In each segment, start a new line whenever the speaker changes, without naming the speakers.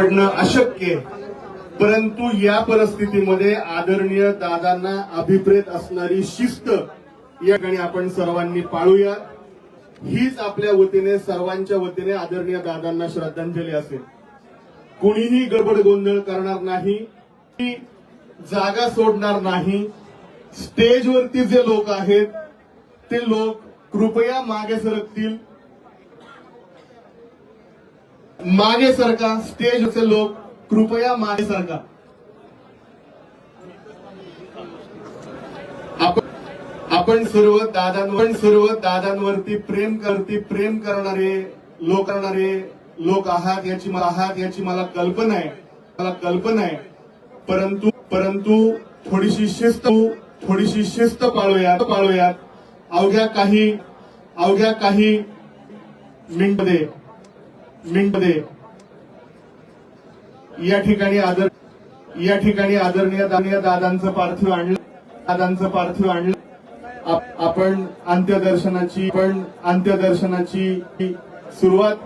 पडणं अशक्य आहे. परंतु या परिस्थितीमध्ये आदरणीय दादांना अभिप्रेत असणारी शिस्त या ठिकाणी आपण सर्वांनी पाळूया. हीच आपल्या वतीने सर्वांच्या वतीने आदरणीय दादांना श्रद्धांजली असेल. कुणीही गडबड गोंधळ करणार नाही जागा सोडणार नाही. स्टेजवरती जे लोक आहेत ते लोक कृपया मागे सरकतील. मागे सरका स्टेजचे लोक कृपया मागे सरका. आपण आपण सर्व दादांवर सर्व दादांवरती प्रेम करती प्रेम करणारे लोक करणारे लोक आहात याची मला आहात याची मला कल्पना आहे. मला कल्पना आहे. परंतु परंतु थोडीशी शिस्त थोडीशी शिस्त पाळूयात पाळूयात. अवघ्या काही अवघ्या काही मिनिटमध्ये मिंटमध्ये या ठिकाणी आदर या ठिकाणी आदरणीय आदरणीय दादांचं पार्थिव आणलं दादांचं पार्थिव आणलं. आपण अंत्यदर्शनाची पण अंत्यदर्शनाची सुरुवात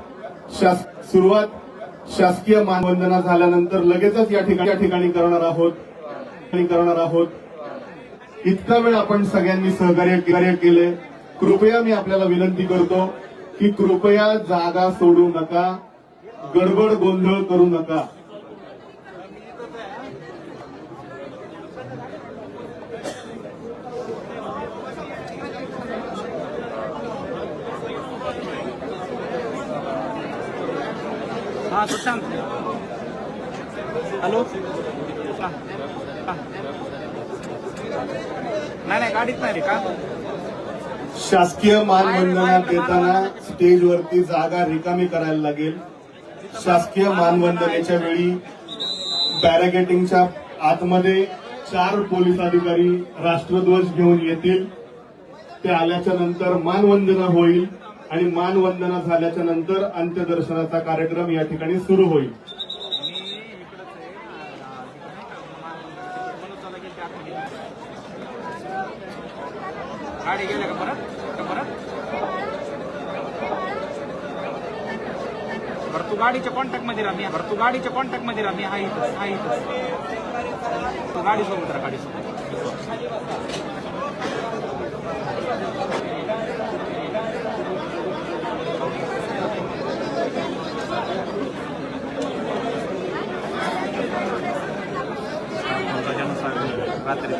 शास सुरुवात शासकीय मानवंदना झाल्यानंतर लगेचच या ठिकाणी या ठिकाणी करणार आहोत. करणार आहोत. इतका वेळ आपण सगळ्यांनी सहकार्य कार्य केले कृपया मी आपल्याला विनंती करतो की कृपया जागा सोडू नका गडबड गोंधळ करू नका.
हा हॅलो. नाही नाही गाडीत नाही रे का?
शासकीय मानवंदना देताना स्टेजवरती जागा रिकामी करायला लागेल. शासकीय मानवंदनेच्या वेळी बॅरिकेटिंगच्या आतमध्ये चार पोलीस अधिकारी राष्ट्रध्वज घेऊन येतील. ते आल्याच्यानंतर मानवंदना होईल आणि मानवंदना झाल्याच्यानंतर अंत्यदर्शनाचा कार्यक्रम या ठिकाणी सुरू होईल.
गाडी गेल्या का परत का परत? भरतू गाडीच्या कॉन्टॅक्टमध्ये राहा मी भरतू गाडीच्या कॉन्टॅक्टमध्ये राहा मी हा इथं हा इथं. तू गाडी सोबत राहा गाडी सोबत रात्री